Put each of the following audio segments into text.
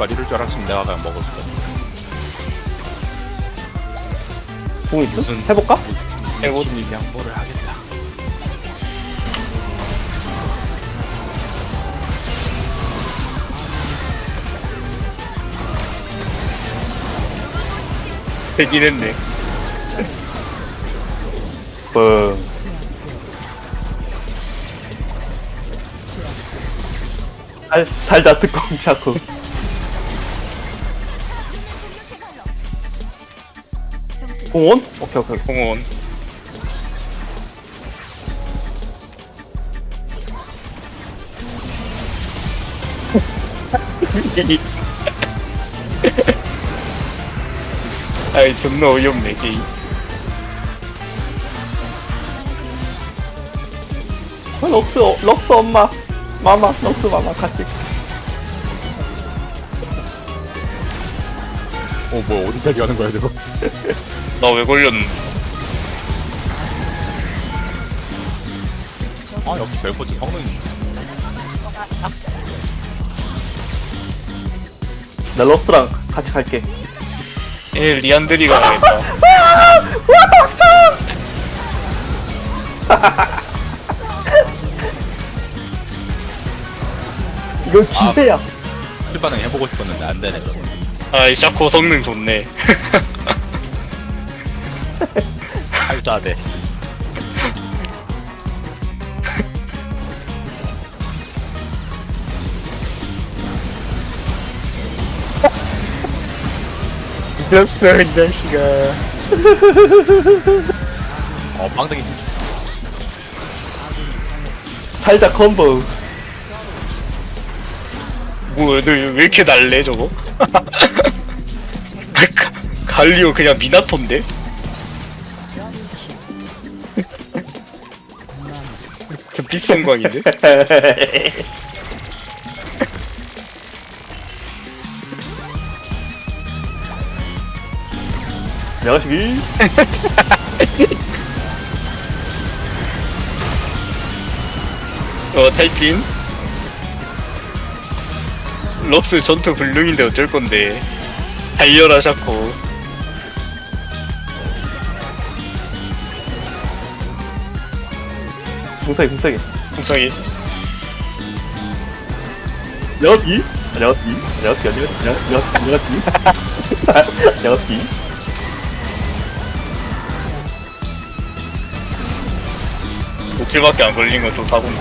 씨발 이럴 줄 알았으면 내가 그냥 먹을 거야. 공 있어? 무슨- 해볼까? 해고 님 양보를 하겠다. 되긴 했네. 뻥. 살, 살자, 특공, 샤쿠. 공원? 오케이, 오케이. 공원. 아이 존나 어이없네 게임. 어, 럭스, 어, 럭스 엄마. 마마, 럭스 마마 같이. 어, 뭐 어디까지 가는 거야, 저거? 나 왜 걸렸는? 아, 여기 셀퍼지 성능. 나 럭스랑 같이 갈게. 예 리안드리가 가겠다. 이건 기대야. 출반은 해보고 싶었는데 안 되네. 아이 샤코 성능 좋네. 팔자대. 이겼어 이 자식아. 어, 빵댕이. 살자, 컴보. 뭐너왜 이렇게 날래 저거? 가- 갈리오 그냥 미나토인데? 좀 비싼 광인데? 야식이. 어 탈진 럭스 전투 불능인데 어쩔 건데 달려라 샤코 궁사기, 궁사기. 야식이. 야식이. 야식이, 야식이. 야식이, 야식이. 야식이. 목줄밖에 안 걸린 건 좋다구나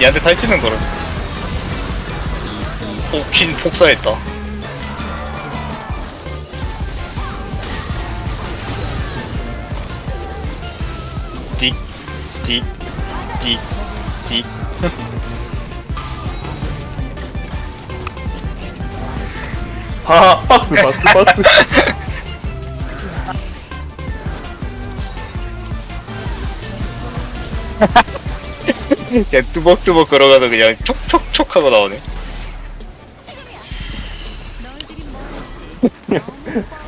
얘한테 탈지는 거라 오킨 폭사했다 딕, 딕, 딕, 딕. 하, 박스, 박스, 박스. 그냥 뚜벅뚜벅 걸어가서 그냥 촉촉촉 하고 나오네.